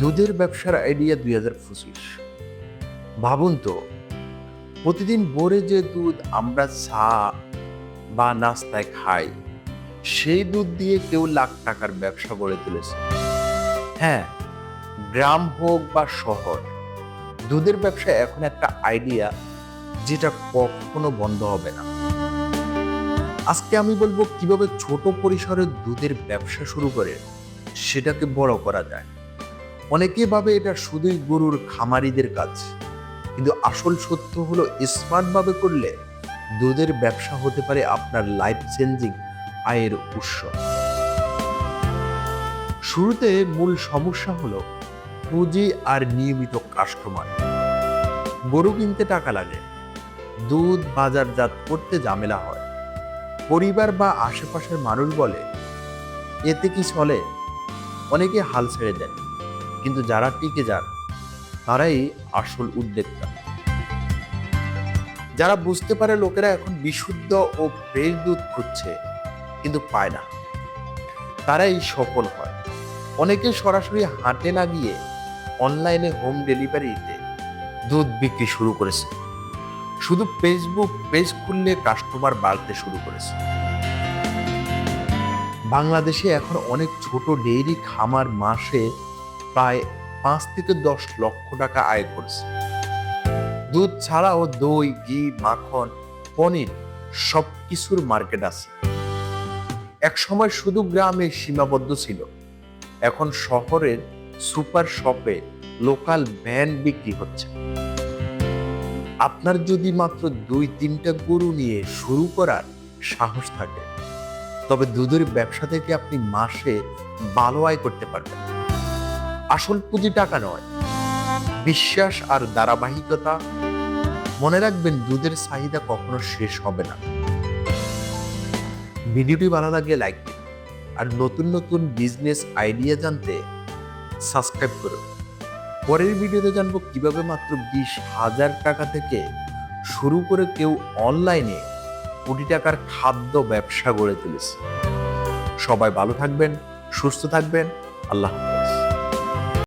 দুধের ব্যবসার আইডিয়া দুই হাজার পঁচিশ। ভাবুন তো, প্রতিদিন ভোরে যে দুধ আমরা চা বা নাস্তায় খাই, সেই দুধ দিয়ে কেউ লাখ টাকার ব্যবসা গড়ে তুলেছে। হ্যাঁ গ্রাম হোক বা শহর, দুধের ব্যবসা এখন একটা আইডিয়া যেটা কখনো বন্ধ হবে না। আজকে আমি বলব কীভাবে ছোট পরিসরে দুধের ব্যবসা শুরু করে সেটাকে বড় করা যায়। অনেকে ভাবে এটা শুধুই গরুর খামারিদের কাজ। কিন্তু আসল সত্য হলো স্মার্ট ভাবে করলে দুধের ব্যবসা হতে পারে আপনার লাইফ চেঞ্জিং আয়ের উৎস। শুরুতে মূল সমস্যা হলো, পুঁজি আর নিয়মিত কাস্টমার গরু কিনতে টাকা লাগে, দুধ বাজারজাত করতে ঝামেলা হয়। পরিবার বা আশেপাশের মানুষ বলে, এতে কি চলে? অনেকে হাল ছেড়ে দেন। কিন্তু যারা টিকে যান, তারাই আসল উদ্যোক্তা। যারা বুঝতে পারে লোকেরা এখন বিশুদ্ধ ও ফ্রেশ দুধ খুঁজছে, কিন্তু পায় না। তারাই সফল হয়। অনেকে সরাসরি হাটে না গিয়ে অনলাইনে হোম ডেলিভারিতে দুধ বিক্রি শুরু করেছে। শুধু ফেসবুক পেজ খুললে কাস্টমার বাড়তে শুরু করেছে। বাংলাদেশে এখন অনেক ছোট ডেইরি খামার মাসে প্রায় পাঁচ থেকে দশ লক্ষ টাকা আয় করছে। দুধ ছাড়াও দই, ঘি, মাখন, পনির সব কিছুর মার্কেট আছে। এক সময় শুধু গ্রামে সীমাবদ্ধ ছিল। এখন শহরের সুপার শপে লোকাল ভ্যান বিক্রি হচ্ছে। আপনার যদি মাত্র দুই তিনটা গরু নিয়ে শুরু করার সাহস থাকে, তবে দুধের ব্যবসা থেকে আপনি মাসে ভালো আয় করতে পারবেন। আসল পুঁজি টাকা নয়। বিশ্বাস আর ধারাবাহিকতা মনে রাখবেন দুধের চাহিদা কখনো শেষ হবে না। ভিডিওটি ভালো লাগলে লাইক আর নতুন নতুন বিজনেস আইডিয়া জানতে সাবস্ক্রাইব করুন। পরের ভিডিওতে জানব কীভাবে মাত্র বিশ হাজার টাকা থেকে শুরু করে কেউ অনলাইনে কোটি টাকার খাদ্য ব্যবসা গড়ে তুলেছে। সবাই ভালো থাকবেন, সুস্থ থাকবেন, আল্লাহ